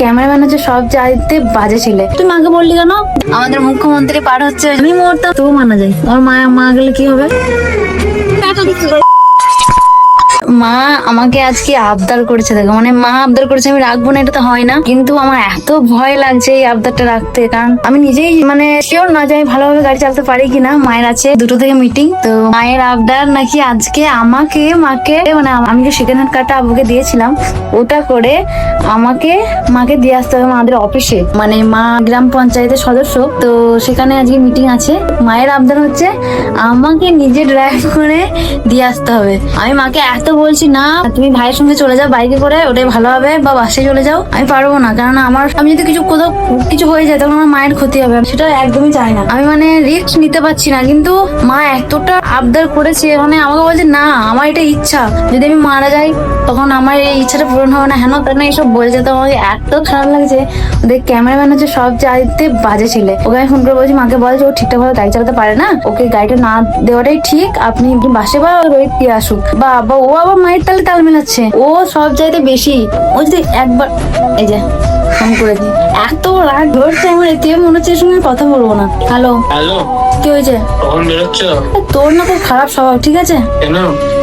Cameraman হচ্ছে সব চাইতে বাজে ছিলে। তুই মাকে বললি কেন? আমাদের মুখ্যমন্ত্রী পার হচ্ছে আমি মরতাম। তবু মানা যায়। ওর মা মা গেলে কি হবে? মা আমাকে আজকে আবদার করেছে দেখো। মানে মা আবদার করেছে আমি রাখব না এটা তো হয় না। কিন্তু আমার এত ভয় লাগছে এই আবদারটা রাখতে কারণ আমি নিজেই মানে শিওর না যে আমি ভালোভাবে গাড়ি চালাতে পারি কিনা। মায়ের আছে দুটো থেকে মিটিং তো মায়ের আবদার নাকি আজকে আমাকে মাকে মানে আমি যে সেকেন্ড হ্যান্ড কার্ডটা আবুকে দিয়েছিলাম ওটা করে আমাকে, মাকে দিয়ে আসতে হবে আমাদের অফিসে মানে মা গ্রাম পঞ্চায়েতের সদস্য, তো সেখানে আজকে মিটিং আছে। মায়ের আবদার হচ্ছে আমাকে নিজে ড্রাইভ করে দিয়ে আসতে হবে। আমি মাকে এত বলছি, না, তুমি ভাইয়ের সঙ্গে চলে যাও বাইকে করে, ওটাই ভালো হবে, বা বাসে চলে যাও। আমি পারব না কারণ আমার, আমি যদি কিছু কোথাও, কিছু হয়ে যায়, তখন আমার মায়ের ক্ষতি হবে সেটা একদমই চাই না। আমি মানে রিস্ক নিতে পারছি না, কিন্তু মা এতটা আবদার করেছে মানে আমাকে বলছে, না, আমার এটা ইচ্ছা। যদি আমি মারা যাই, তখন আমার এই ইচ্ছাটা পূরণ হবে না। হেন তেন এইসব বলছে তো আমাকে এত খারাপ লাগছে ওদের ক্যামেরাম্যান হচ্ছে সব চাইতে বাজে ছিলে। ওকে আমি ফোন করে বলছি মাকে বলে যে ও ঠিকঠাক ভাবে গাড়ি চালাতে পারে না? ওকে গাড়িটা না দেওয়াটাই ঠিক আপনি বাসে বা রোহিত দিয়ে আসুক। বা বা ও আবার মায়ের তালে তাল মেলাচ্ছে। ও সব চাইতে বেশি ও যদি একবার এই যে ফোন করে দিই। এত রাগ ধরছে আমার এতে মনে হচ্ছে এর সঙ্গে কথা বলব না। হ্যালো হ্যালো কি হয়েছে? তোর না খুব খারাপ স্বভাব ঠিক আছে? কেন?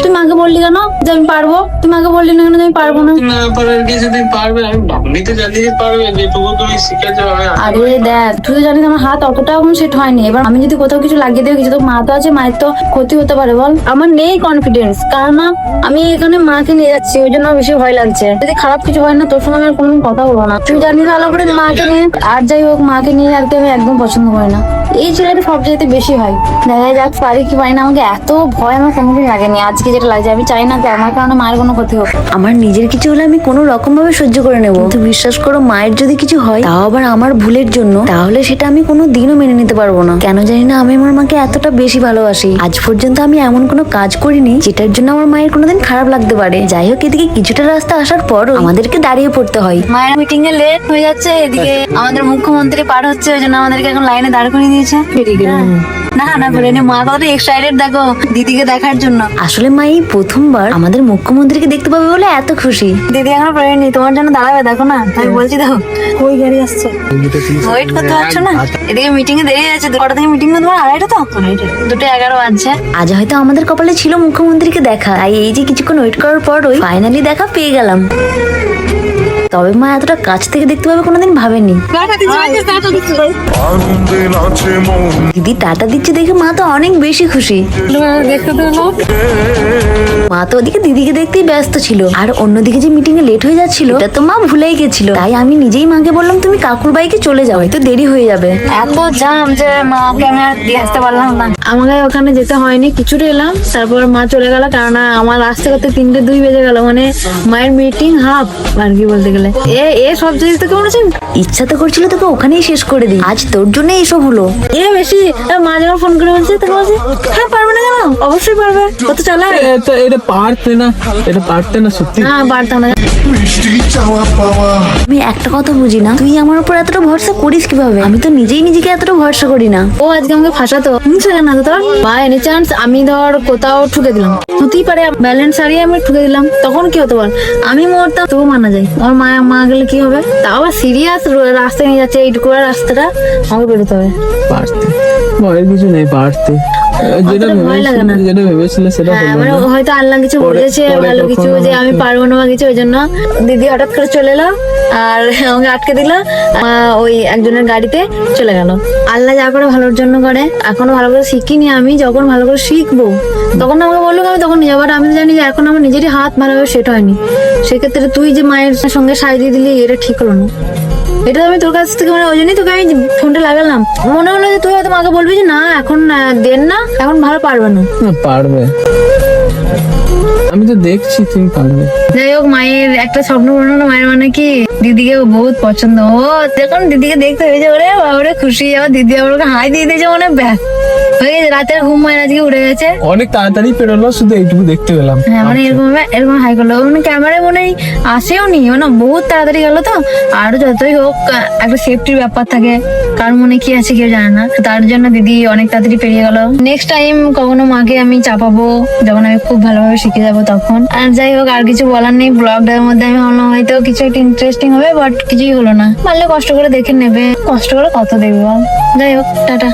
তুই মাকে বললি কেন যে আমি পারব? তুই মাকে বললি না কেন যে আমি পারব না? না পারার কিছু তুমি পারবে আমি এমনিতে জানিয়ে পারবে যেটুকু তুমি শিখেছো আরে দেখ তুই জানিস আমার হাত অতটাও সেট হয়নি। এবার আমি যদি কোথাও কিছু লাগিয়ে দেবো কিছু তো মা তো আছে মায়ের তো ক্ষতি হতে পারে বল। আমার নেই কনফিডেন্স কারণ না আমি এখানে মাকে নিয়ে যাচ্ছি ওই জন্য আমার বেশি ভয় লাগছে। যদি খারাপ কিছু হয় না তোর সঙ্গে আমি আর কোনো কথা বলব না। তুই জানিস ভালো করে মাকে নিয়ে আর যাই হোক মাকে নিয়ে আর আমি একদম পছন্দ করি না। এই ছেলেটা সব জায়গাতে বেশি হয় দেখা যাক পারি কি পারি না আমাকে এত ভয় আমার কোনোদিন লাগেনি। আজকে যেটা লাগছে আমি চাই না যে আমার কারণে মায়ের কোনো ক্ষতি হোক। আমার নিজের কিছু হলে আমি কোনো রকম ভাবে সহ্য করে নেব। কিন্তু বিশ্বাস করো মায়ের যদি কিছু হয় তাও আবার আমার ভুলের জন্য তাহলে সেটা আমি কোনো দিনও মেনে নিতে পারব না। কেন জানি না আমি আমার মাকে এতটা বেশি ভালোবাসি। আজ পর্যন্ত আমি এমন কোনো কাজ করিনি যেটার জন্য আমার মায়ের কোনোদিন খারাপ লাগতে পারে। যাই হোক এদিকে কিছুটা রাস্তা আসার পরও আমাদেরকে দাঁড়িয়ে পড়তে হয়। মায়ের মিটিং এ লেট হয়ে যাচ্ছে এদিকে আমাদের মুখ্যমন্ত্রী পার হচ্ছে ওই জন্য আমাদেরকে এখন লাইনে দাঁড় করিয়ে দিয়েছে। না না করে নি মা কত এক্সাইটেড দেখো দিদিকে দেখার জন্য। আসলে মা এই প্রথমবার আমাদের মুখ্যমন্ত্রীকে দেখতে পাবে বলে এত খুশি। দিদি এখন করেনি তোমার জন্য দাঁড়াবে দেখো না। আমি বলছি দেখো কই গাড়ি আসছে? ওয়েট করতে পারছ না? এদিকে মিটিং এ দেরি আছে কটা থেকে মিটিং তোমার আড়াইটা তো? দুটো এগারো বাজছে। আজ হয়তো আমাদের কপালে ছিল মুখ্যমন্ত্রীকে দেখা তাই এই যে কিছুক্ষণ ওয়েট করার পর ওই ফাইনালি দেখা পেয়ে গেলাম। তবে মা এতটা কাছ থেকে দেখতে পাবে কোনোদিন ভাবেনি। আনন্দে নাচে মন দিদি টাটা দিচ্ছে দেখে মা তো অনেক বেশি খুশি। দেখতে মা তো ওদিকে দিদিকে দেখতেই ব্যস্ত ছিল। আর অন্যদিকে যে মিটিং এ লেট হয়ে যাচ্ছিল এটা তো মা ভুলেই গেছিল। তাই আমি নিজেই মাকে বললাম তুমি কাকুর বাইকে চলে যাও হয়তো দেরি হয়ে যাবে। এত জাম যে মাকে আমি আর দিয়ে আসতে পারলাম না। আমাকে ওখানে যেতে হয়নি কিছুটা এলাম। তারপর মা চলে গেল কারণ আমার আসতে করতে তিনটে দুই বেজে গেল। মানে মায়ের মিটিং হাফ আর কি বলতে গেলে। এ এ সব জিনিস তো কেমন আছেন ইচ্ছা তো করছিল তোকে ওখানেই শেষ করে দিই। আজ তোর জন্য এসব হলো। এ বেশি মা যখন ফোন করে বলছে তোকে বলছে হ্যাঁ পারবে না কেন? অবশ্যই পারবে। কত চালায় এটা এটা পারতে না এটা পারতে না সত্যি। না পারতাম না। আমি একটা কথা বুঝি না তুই আমার উপর এতটা ভরসা করিস কীভাবে? আমি তো নিজেই নিজেকে এতটা ভরসা করি না। ও আজকে আমাকে ফাঁসাতো। হিংসা কেন? তো তোর বা এনি চান্স আমি ধর কোথাও ঠুকে দিলাম। হতেই পারে ব্যালেন্স হারিয়ে আমি ঠুকে দিলাম, তখন কি হতে পারে? আমি মরতাম তবু মানা যায়। আমার মা মা গেলে কি হবে? তাও আবার সিরিয়াস রাস্তায় নিয়ে যাচ্ছে, এইটুকু রাস্তাটা আমাকে বেরোতে হবে। পারতে ভয়ের কিছু নেই পারতে যেটা যেটা ভেবেছিলে সেটা হ্যাঁ মানে হয়তো আল্লাহ কিছু বলেছে ভালো কিছু যে আমি পারব না বা কিছু ওই জন্য দিদি হঠাৎ করে চলে এলো আর আমাকে আটকে দিল। ওই একজনের গাড়িতে চলে গেল। আল্লাহ যা করে ভালোর জন্য করে এখনও ভালো করে শিখিনি আমি যখন ভালো করে শিখব তখন আমাকে বলল আমি তখন নিয়ে বাট আমি জানি যে এখন আমার নিজেরই হাত ভালোভাবে সেট হয়নি। সেক্ষেত্রে তুই যে মায়ের সঙ্গে সাজিয়ে দিলি এটা ঠিক হলো না। এটা আমি তোর কাছ থেকে মানে ওই জন্যই তোকে আমি ফোনটা লাগালাম। মনে হলো যে তুই হয়তো মাকে বলবি যে না এখন দেন না এখন ভালো পারবে না। না পারবে। আমি তো দেখছি তুমি পারবে। যাই হোক মায়ের একটা স্বপ্ন পূরণ হলো মায়ের মানে কি দিদিকে বহুত পছন্দ। ও যখন দিদিকে দেখতে হয়েছে ওরে বাবা খুশি। যাওয়া দিদি আমার হাই দিয়ে দিয়েছে মনে ব্যাস হয়ে গেছে রাতের ঘুম হয় আজকে উঠে গেছে। অনেক তাড়াতাড়ি পেরোলো শুধু এইটুকু দেখতে পেলাম। হ্যাঁ মানে এরকম এরকম হাই করল। মানে ক্যামেরায় মনে হয় আসেও নি মানে বহুত তাড়াতাড়ি গেল তো। আর যতই হোক একটা সেফটির ব্যাপার থাকে। কার মনে কি আছে কেউ জানে না। তার জন্য দিদি অনেক তাড়াতাড়ি পেরিয়ে গেল। নেক্সট টাইম কখনো মাকে আমি চাপাবো যখন আমি খুব ভালোভাবে শিখে যাব তখন। আর যাই হোক আর কিছু বলার নেই। ব্লগটার মধ্যে আমি ভাবলাম হয়তো কিছু একটা ইন্টারেস্টিং হবে বাট কিছুই হলো না। পারলে কষ্ট করে দেখে নেবে। কষ্ট করে কত দেখব। যাই হোক টাটা।